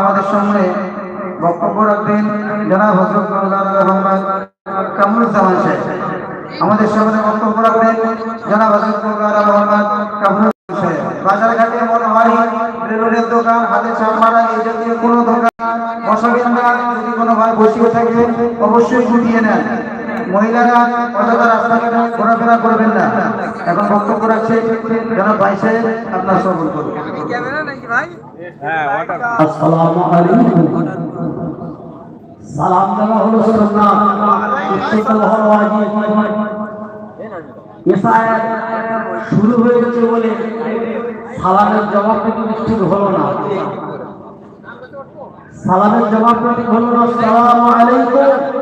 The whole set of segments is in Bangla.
আমাদের সামনে বক্তব্য রাখবেন জনাব হজরত রহমান কামরুজ্জামান সাহেব। আমাদের সামনে বক্তব্য রাখবেন জনাব হজরত রহমান কামরুজ্জামান সাহেব। বাজার ঘাটে মনে হয় দোকান, হাতে চাপ মারা এই জাতীয় কোনো দোকান বসাবেন না। যদি কোনো ভাই বসিয়ে থাকে অবশ্যই গুটিয়ে নেন। মহিলারা অযথা রাস্তাঘাটে ঘোরাফেরা করবেন না? এখন বক্তব্য রাখছে ভাই সাহেব, আপনার সবল আলাইকুম। সালাম দেওয়া হলো শুরু হয়ে গেছে বলে সালামের জবাব নিশ্চিত হলো না। সালামের জবাব কিন্তু হলো না, আসসালামু আলাইকুম।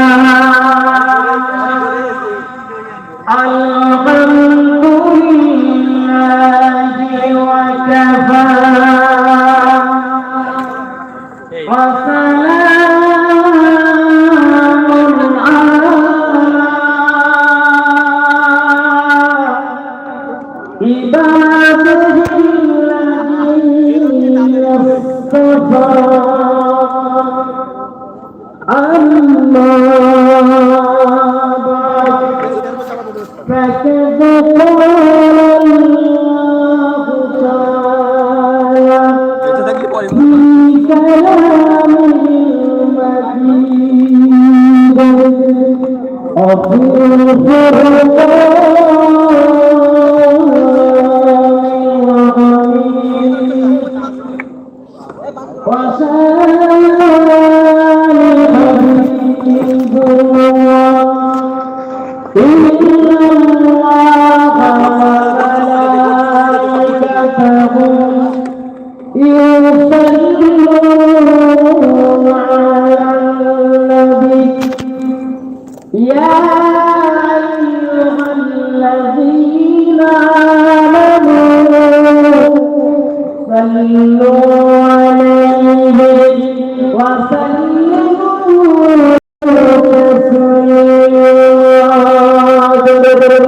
وفي القرآن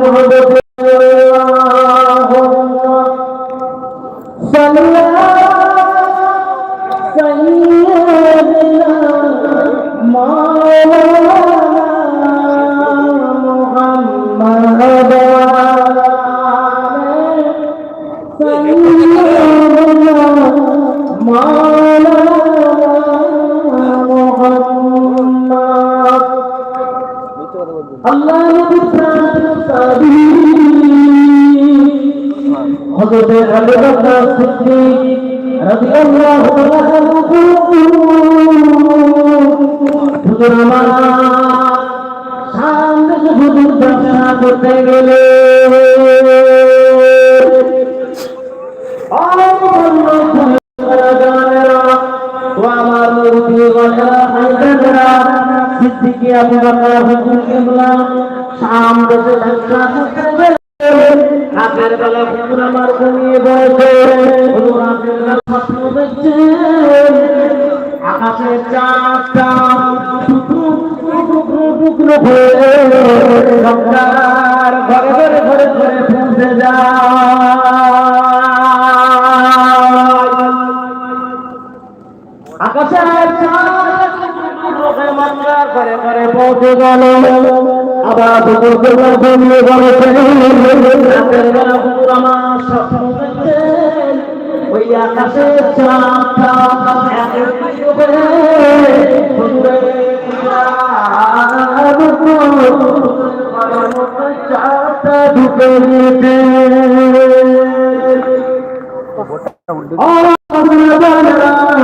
আল্লাহ হযরত আলী বকর সিদ্দিক রাদিয়াল্লাহু তাআলা হুজুর আমার সামনে করতে গেলে। সিদ্দিকি আবু বকর আমার ঘুমিয়ে পড়েছে। হুজুর বেলা স্বপ্ন দেখছেন আকাশের ঘরে ঘরে ঘরে ঘরে আকাশের চাঁদ করে করে পৌঁছে গেল। আবার দুপুর বেলা ঘুমিয়ে পড়েছে রাতের বেলা হুজুর আমার স্বপ্ন দেখছেন ওই আকাশের চাঁদটা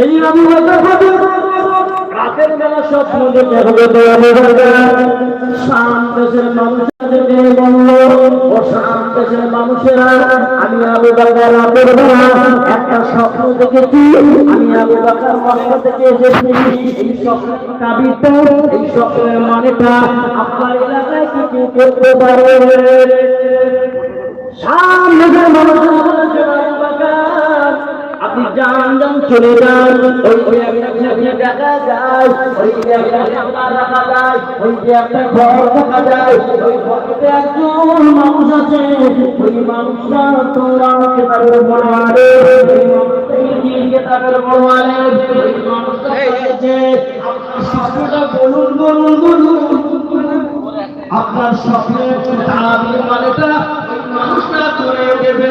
আবু বকর রাতের বেলা স্বপ্ন দেখে হবে শাম দেশের মানুষদেরকে বলল, ও শাম দেশের মানুষেরা, আমি আবু বকর রাতের বেলা একটা স্বপ্ন দেখেছি। আমি আবু বকর মক্কা থেকে এসেছি। এই স্বপ্নের তাবিজটা এই স্বপ্নের মানেটা আপনার এলাকায় কি কেউ করতে পারে? শাম দেশের মানুষেরা আপনি যান যান চলে যান। ওই যে দেখা যায় ওই যে যায় ওই যে একটা ঘর যায়। ওই ঘরতে একজন মানুষ আছে ওই মানুষটা তোরা কেতাবের বড়ারে ওই কেতাবের মানুষটা আপনার স্বপ্নটা বলুন বলুন বলুন। আপনার স্বপ্নের মানেটা মানুষটা করে দেবে।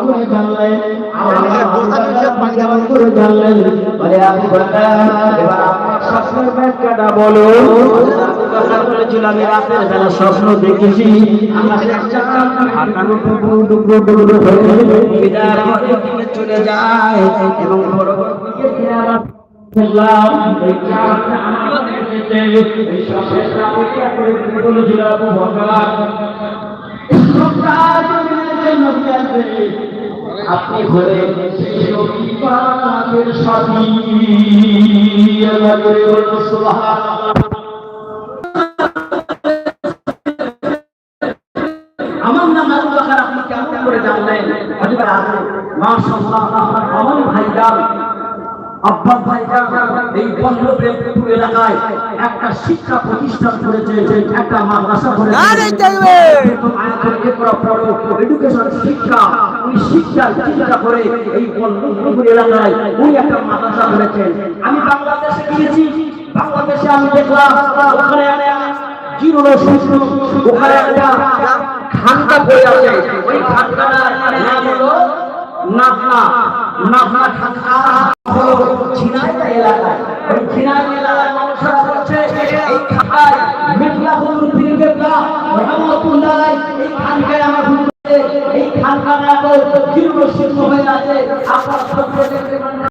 করে জানলেন আমাদের বোঝার নিষেধ করে জানলেন বলে আবু এবার স্বপ্নের ব্যাখ্যাটা বলো বলেছিল আমি রাতের বেলা স্বপ্ন দেখেছি একটা টুকরো হয়ে চলে যায় এবং বড় আমার নাম আবু আপনি কেমন করে জানলেন? হযরত আবু মাশাআল্লাহ আপনার আমার ভাইজান আব্বাস ভাইজান এই বন্ধপ্রেমপুর এলাকায় একটা শিক্ষা প্রতিষ্ঠান করেছে একটা মাদ্রাসা করেছে। এডুকেশন শিক্ষা উনি শিক্ষার চিন্তা করে এই বন্ধপুর এলাকায় উনি একটা মাদ্রাসা করেছেন। আমি বাংলাদেশে গিয়েছি বাংলাদেশে আমি দেখলাম ওখানে শূন্য ওখানে একটা খানকা পড়ে আছে। ওই খানকাটার নাম হলো নাফনা নাফনা খানকা। আপনার